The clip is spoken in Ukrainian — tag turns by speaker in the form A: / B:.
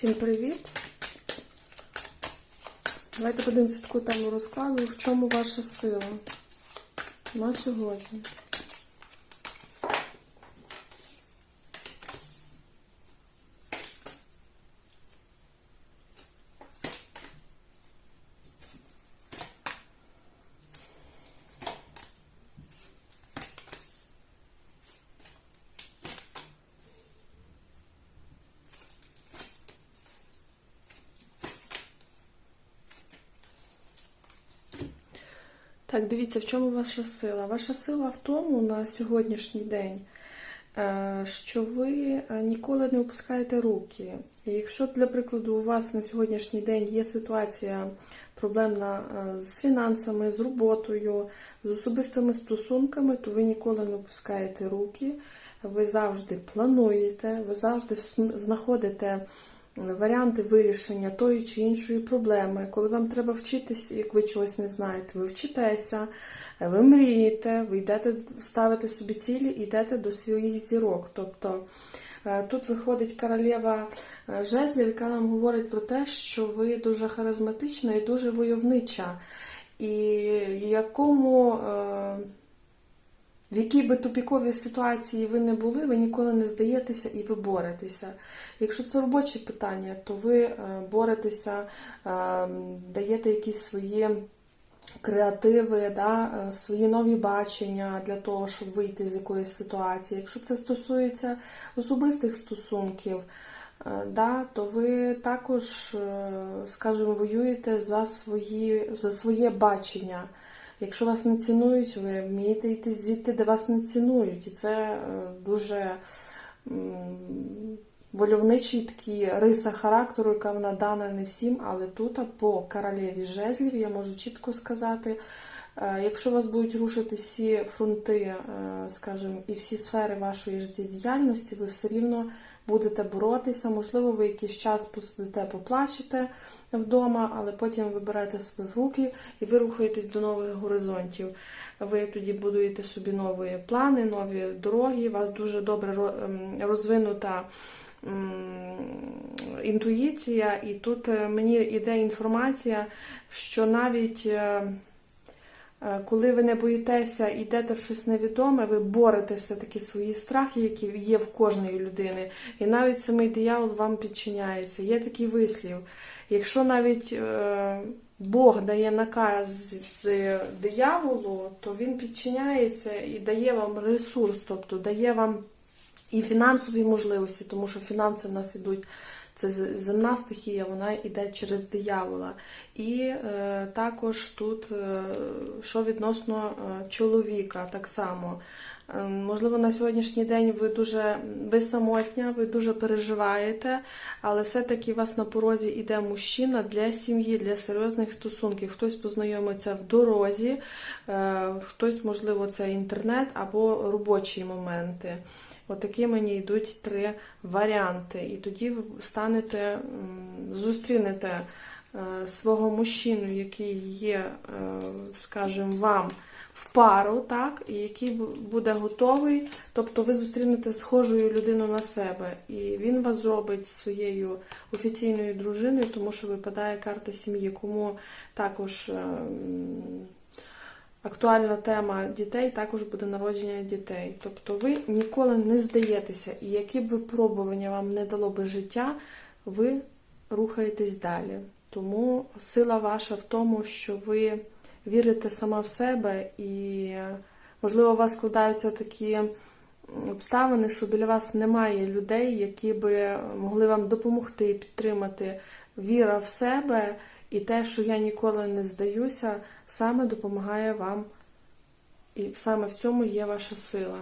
A: Всім привіт! Давайте подивимося таку тему розкладу. В чому ваша сила на сьогодні? Так, дивіться, в чому ваша сила? Ваша сила в тому на сьогоднішній день, е, що ви е, ніколи не опускаєте руки. І якщо, для прикладу, у вас на сьогоднішній день є ситуація проблемна е, з фінансами, з роботою, з особистими стосунками, то ви ніколи не опускаєте руки, ви завжди плануєте, ви завжди знаходите варіанти вирішення тої чи іншої проблеми. Коли вам треба вчитись, як ви чогось не знаєте, ви вчитеся, ви мрієте, ви йдете ставите собі цілі і йдете до своїх зірок. Тобто е, тут виходить королева е, жезлів, яка нам говорить про те, що ви дуже харизматична і дуже войовнича. І якому. В якій би тупіковій ситуації ви не були, ви ніколи не здаєтеся і ви боретеся. Якщо це робочі питання, то ви е, боретеся, е, даєте якісь свої креативи, да, е, свої нові бачення для того, щоб вийти з якоїсь ситуації. Якщо це стосується особистих стосунків, да, то ви також, скажімо, воюєте за, свої, за своє бачення. Якщо вас не цінують, ви вмієте йти звідти, де вас не цінують. І це е, дуже вольовничий такий риса характеру, яка вона дана не всім, але тут по королеві жезлів я можу чітко сказати. Е, Якщо вас будуть рушити всі фронти, е, скажімо, і всі сфери вашої життєдіяльності, ви все рівно будете боротися. Можливо, ви якийсь час посидите, поплачете вдома, але потім ви берете себе в руки і ви рухаєтесь до нових горизонтів. Ви тоді будуєте собі нові плани, нові дороги. У вас дуже добре ем, розвинута інтуїція, і тут е, мені йде інформація, що навіть. Е, Коли ви не боїтеся йдете в щось невідоме, ви боретеся все-таки свої страхи, які є в кожної людини. І навіть самий диявол вам підчиняється. Є такий вислів. Якщо навіть е, Бог дає наказ з дияволу, то він підчиняється і дає вам ресурс, тобто дає вам і фінансові можливості, тому що фінанси в нас ідуть. Це земна стихія, вона йде через диявола. І е, також тут, е, що відносно е, чоловіка, так само. Е, можливо, на сьогоднішній день ви дуже ви самотня, ви дуже переживаєте, але все-таки у вас на порозі йде мужчина для сім'ї, для серйозних стосунків. Хтось познайомиться в дорозі, е, хтось, можливо, це інтернет або робочі моменти. Отакі мені йдуть три варіанти. І тоді ви станете, зустрінете е, свого мужчину, який є, е, скажімо, вам в пару, так, і який буде готовий, тобто ви зустрінете схожою людину на себе, і він вас зробить своєю офіційною дружиною, тому що випадає карта сім'ї, кому також. Актуальна тема дітей також буде народження дітей. Тобто ви ніколи не здаєтеся, і які б випробування вам не дало би життя, ви рухаєтесь далі. Тому сила ваша в тому, що ви вірите сама в себе, і, можливо, у вас складаються такі обставини, що біля вас немає людей, які би могли вам допомогти, підтримати. Віра в себе і те, що я ніколи не здаюся, саме допомагає вам. І саме в цьому є ваша сила.